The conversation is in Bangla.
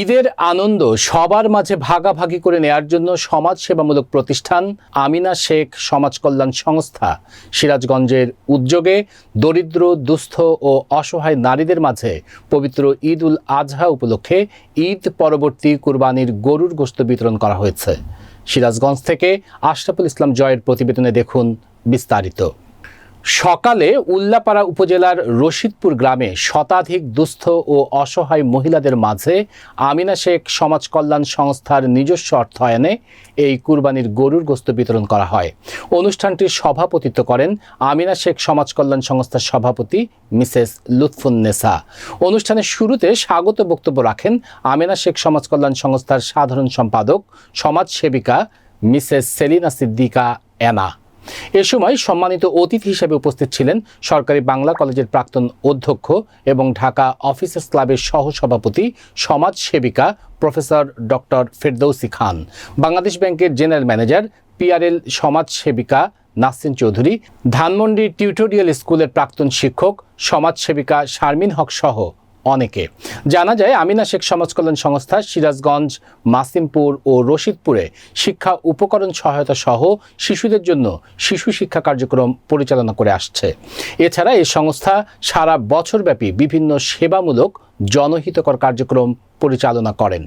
ঈদের আনন্দ সবার মাঝে ভাগাভাগি করে নেয়ার জন্য সমাজ সেবামূলক প্রতিষ্ঠান আমিনা শেখ সমাজ কল্যাণ সংস্থা সিরাজগঞ্জের উদ্যোগে দরিদ্র, দুস্থ ও অসহায় নারীদের মাঝে পবিত্র ঈদ উল আজহা উপলক্ষে ঈদ পরবর্তী কুরবানির গরুর গোস্ত বিতরণ করা হয়েছে। সিরাজগঞ্জ থেকে আশরাফুল ইসলাম জয়ের প্রতিবেদনে দেখুন বিস্তারিত। সকালে উল্লাপাড়া উপজেলার রশিদপুর গ্রামে শতাধিক দুস্থ ও অসহায় মহিলাদের মাঝে আমিনা শেখ সমাজ কল্যাণ সংস্থার নিজস্ব অর্থায়নে এই কুরবানির গরুর গোস্ত বিতরণ করা হয়। অনুষ্ঠানটির সভাপতিত্ব করেন আমিনা শেখ সমাজ কল্যাণ সংস্থার সভাপতি মিসেস লুৎফুন্নেসা অনুষ্ঠানের শুরুতে স্বাগত বক্তব্য রাখেন আমিনা শেখ সমাজ কল্যাণ সংস্থার সাধারণ সম্পাদক, সমাজসেবিকা মিসেস সেলিনা সিদ্দিকা অ্যানা এ সময় সম্মানিত অতিথি হিসেবে উপস্থিত ছিলেন সরকারি বাংলা কলেজের প্রাক্তন অধ্যক্ষ এবং ঢাকা অফিসার্স ক্লাবের সহসভাপতি সমাজ সেবিকা প্রফেসর ডক্টর ফেরদৌসি খান, বাংলাদেশ ব্যাংকের জেনারেল ম্যানেজার পিআরএল সমাজ সেবিকা নাসরিন চৌধুরী, ধানমন্ডি টিউটোরিয়াল স্কুলের প্রাক্তন শিক্ষক সমাজ সেবিকা শারমিন হক সহ। অনেকে। জানা যায় আমিনা শেখ সমাজ কল্যাণ সংস্থা, সিরাজগঞ্জ, মাসিমপুর ও রশিদপুরে শিক্ষা উপকরণ সহায়তা সহ শিশুদের জন্য শিশু শিক্ষা কার্যক্রম পরিচালনা করে আসছে। এছাড়া এই সংস্থা সারা বছরব্যাপী বিভিন্ন সেবামূলক জনহিতকর কার্যক্রম পরিচালনা করেন।